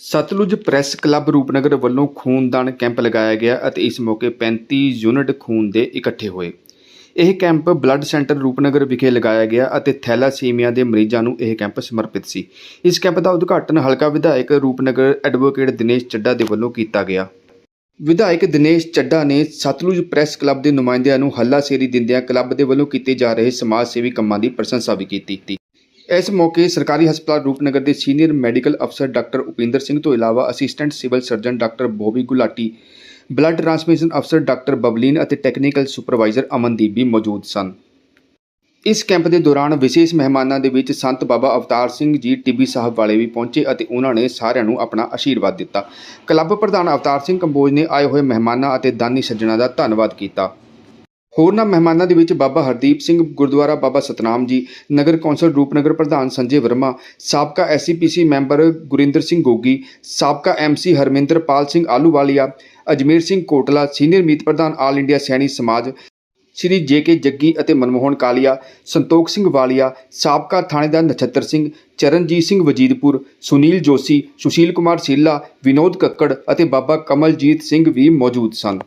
Sutlej press club Rupnagar ਵੱਲੋਂ ਖੂਨਦਾਨ camp ਲਗਾਇਆ ਗਿਆ ਅਤੇ ਇਸ ਮੌਕੇ 35 ਯੂਨਿਟ ਖੂਨ ਦੇ ਇਕੱਠੇ ਹੋਏ। ਇਹ ਕੈਂਪ ਬਲੱਡ ਸੈਂਟਰ ਰੂਪਨਗਰ ਵਿਖੇ ਲਗਾਇਆ ਗਿਆ ਅਤੇ ਥੈਲਾਸੀਮੀਆ ਦੇ ਮਰੀਜ਼ਾਂ ਨੂੰ ਇਹ ਕੈਂਪ ਸਮਰਪਿਤ ਸੀ। ਇਸ ਕੈਂਪ ਦਾ ਉਦਘਾਟਨ ਹਲਕਾ ਵਿਧਾਇਕ ਰੂਪਨਗਰ ਐਡਵੋਕੇਟ ਦਿਨੇਸ਼ ਚੱਡਾ ਦੇ ਵੱਲੋਂ ਕੀਤਾ ਗਿਆ। ਵਿਧਾਇਕ ਦਿਨੇਸ਼ ਚੱਡਾ ਨੇ ਸਤਲੁਜ ਪ੍ਰੈਸ ਕਲੱਬ ਦੇ ਨੁਮਾਇੰਦਿਆਂ ਨੂੰ ਹੱਲਾਸ਼ੇਰੀ ਦਿੰਦਿਆਂ ਕਲੱਬ ਦੇ ਵੱਲੋਂ ਕੀਤੇ ਜਾ ਰਹੇ ਸਮਾਜ ਸੇਵੀ ਕੰਮਾਂ ਦੀ ਪ੍ਰਸ਼ੰਸਾ ਵੀ ਕੀਤੀ। ਇਸ ਮੌਕੇ ਸਰਕਾਰੀ ਹਸਪਤਾਲ ਰੂਪਨਗਰ ਦੇ ਸੀਨੀਅਰ ਮੈਡੀਕਲ ਅਫਸਰ ਡਾਕਟਰ ਉਪਿੰਦਰ ਸਿੰਘ ਤੋਂ ਇਲਾਵਾ assistant civil surgeon doctor Bobby Gulati, blood transmission ਅਫਸਰ ਡਾਕਟਰ ਬਬਲੀਨ ਅਤੇ ਟੈਕਨੀਕਲ ਸੁਪਰਵਾਈਜ਼ਰ ਅਮਨਦੀਪ ਵੀ ਮੌਜੂਦ ਸਨ। ਇਸ ਕੈਂਪ ਦੇ ਦੌਰਾਨ ਵਿਸ਼ੇਸ਼ ਮਹਿਮਾਨਾਂ ਦੇ ਵਿੱਚ ਸੰਤ ਬਾਬਾ ਅਵਤਾਰ ਸਿੰਘ ਜੀ ਟਿੱਬੀ ਸਾਹਿਬ ਵਾਲੇ ਵੀ ਪਹੁੰਚੇ ਅਤੇ ਉਹਨਾਂ ਨੇ ਸਾਰਿਆਂ ਨੂੰ ਆਪਣਾ ਆਸ਼ੀਰਵਾਦ ਦਿੱਤਾ। ਕਲੱਬ ਪ੍ਰਧਾਨ ਅਵਤਾਰ ਸਿੰਘ ਕੰਬੋਜ ਨੇ ਆਏ ਹੋਏ ਮਹਿਮਾਨਾਂ ਅਤੇ ਦਾਨੀ ਸੱਜਣਾ ਦਾ ਧੰਨਵਾਦ ਕੀਤਾ। ਹੋਰਨਾਂ ਮਹਿਮਾਨਾਂ ਦੇ ਵਿੱਚ ਬਾਬਾ ਹਰਦੀਪ ਸਿੰਘ ਗੁਰਦੁਆਰਾ ਬਾਬਾ ਸਤਨਾਮ ਜੀ, ਨਗਰ ਕੌਂਸਲ ਰੂਪਨਗਰ ਪ੍ਰਧਾਨ ਸੰਜੇ ਵਰਮਾ, ਸਾਬਕਾ ਐਸਸੀਪੀਸੀ ਮੈਂਬਰ ਗੁਰਿੰਦਰ ਸਿੰਘ ਗੋਗੀ, ਸਾਬਕਾ ਐਮਸੀ ਹਰਮਿੰਦਰਪਾਲ ਸਿੰਘ ਆਲੂਵਾਲੀਆ ਅਜਮੇਰ ਸਿੰਘ ਕੋਟਲਾ, ਸੀਨੀਅਰ ਮੀਤ ਪ੍ਰਧਾਨ ਆਲ ਇੰਡੀਆ ਸੈਣੀ ਸਮਾਜ, ਸ਼੍ਰੀ ਜੇਕੇ ਜੱਗੀ ਅਤੇ ਮਨਮੋਹਨ ਕਾਲੀਆ, ਸੰਤੋਖ ਸਿੰਘ ਵਾਲੀਆ, ਸਾਬਕਾ ਥਾਣੇਦਾਰ ਨਛੱਤਰ ਸਿੰਘ, ਚਰਨਜੀਤ ਸਿੰਘ ਵਜੀਦਪੁਰ, ਸੁਨੀਲ ਜੋਸ਼ੀ, ਸੁਸ਼ੀਲ ਕੁਮਾਰ ਸੀਲਾ, ਵਿਨੋਦ ਕੱਕੜ ਅਤੇ ਬਾਬਾ ਕਮਲਜੀਤ ਸਿੰਘ ਵੀ ਮੌਜੂਦ ਸਨ।